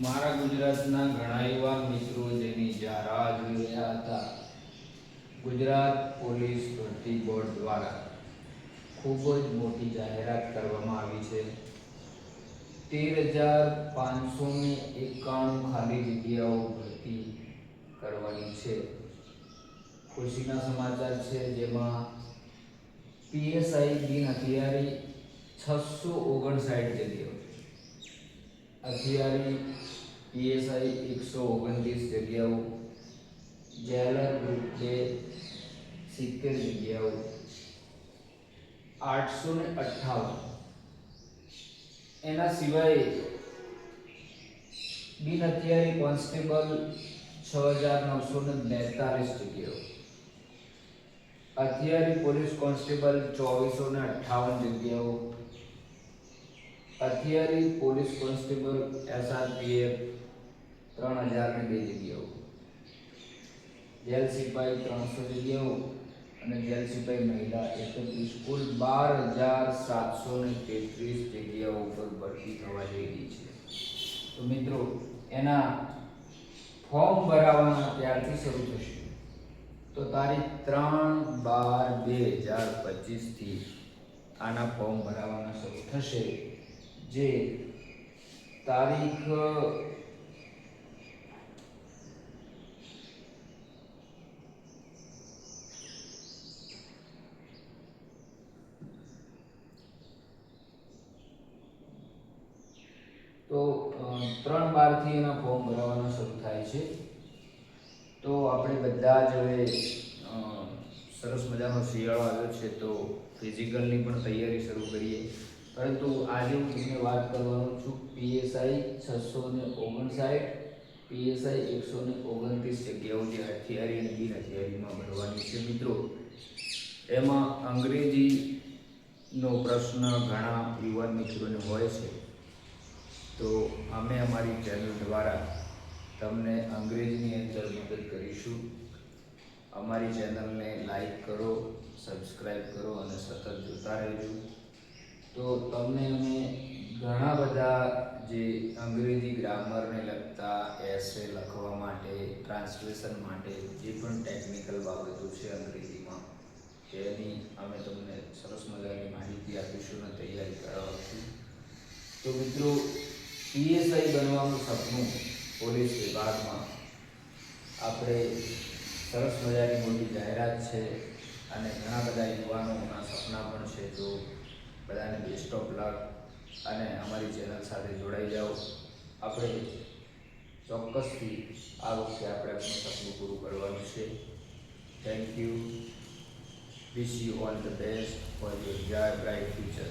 મારા ગુજરાતના ઘણા એવા મિત્રો જેની જ્યાં રાહ જોઈ રહ્યા હતા. ગુજરાત પોલીસ ભરતી બોર્ડ દ્વારા ખૂબ જ મોટી જાહેરાત કરવામાં આવી છે. તેર હજાર પાંચસો ને એકાણું ખાલી જગ્યાઓ ભરતી કરવાની છે. ખુશીના સમાચાર છે જેમાં પીએસઆઈ બિન હથિયારી છસો ઓગણસાઠ જગ્યાઓ હથિયારી પીએસઆઈ એકસો ઓગણત્રીસ જગ્યાઓ જેલર ગ્રુપ છે સિત્તેર જગ્યાઓ, આઠસો ને અઠ્ઠાવન. એના સિવાય બિન હથિયારી કોન્સ્ટેબલ છ હજાર નવસો ને બેતાલીસ જગ્યાઓ. હથિયારી પોલીસ કોન્સ્ટેબલ ચોવીસો ને અઠ્ઠાવન જગ્યાઓ હથિયારી પોલીસ કોન્સ્ટેબલ એસઆરપીએફ ત્રણ હજાર ને બે જગ્યાઓ. જેલ સિપાહી ત્રણસો જગ્યાઓ અને જેલ સિપાહી મહિલા એકત્રીસ. કુલ બાર હજાર સાતસો ને તેત્રીસ જગ્યાઓ ઉપર ભરતી થવા જઈ રહી છે. તો મિત્રો, એના ફોર્મ ભરાવાના ત્યારથી શરૂ થશે. તો તારીખ ત્રણ બાર બે હજાર પચીસથી આના ફોર્મ ભરાવાના શરૂ થશે. જે તારીખ, તો ત્રણ બારથી એના ફોર્મ ભરાવાના શરૂ થાય છે. તો આપણે બધા જ હવે સરસ મજાનો શિયાળો આવ્યો છે, તો ફિઝિકલની પણ તૈયારી શરૂ કરીએ. પરંતુ આજે હું તમને વાત કરવાનો છું પીએસઆઈ છસો ને ઓગણસાઠ, પીએસઆઈ એકસો ને ઓગણત્રીસ જગ્યાઓ જે હથિયારી અને બિન હથિયારીમાં ભરવાની છે મિત્રો. એમાં અંગ્રેજીનો પ્રશ્ન ઘણા યુવાન મિત્રોને હોય છે. તો અમે અમારી ચેનલ દ્વારા તમને અંગ્રેજીની અંદર મદદ કરીશું. અમારી ચેનલને લાઈક કરો સબસ્ક્રાઈબ કરો અને સતત જોતા રહેજો. તો તમને અમે ઘણા બધા જે અંગ્રેજી ગ્રામરને લગતા એસે લખવા માટે, ટ્રાન્સલેશન માટે જે પણ ટેકનિકલ બાબતો છે અંગ્રેજીમાં, તેની અમે તમને સરસ મજાની માહિતી આપીશું અને તૈયારી કરાવશું. તો મિત્રો, પીએસઆઈ બનવાનું સપનું પોલીસ વિભાગમાં, આપણે સરસ મજાની મોટી જાહેરાત છે અને ઘણા બધા યુવાનોના સપના પણ છે. તો બધાને બેસ્ટ ઓફ લક અને અમારી ચેનલ સાથે જોડાઈ જાઓ. આપણે ચોક્કસથી આ વખતે આપણે આપણું સપનું પૂરું કરવાનું છે. Thank you wish you all the best for your bright future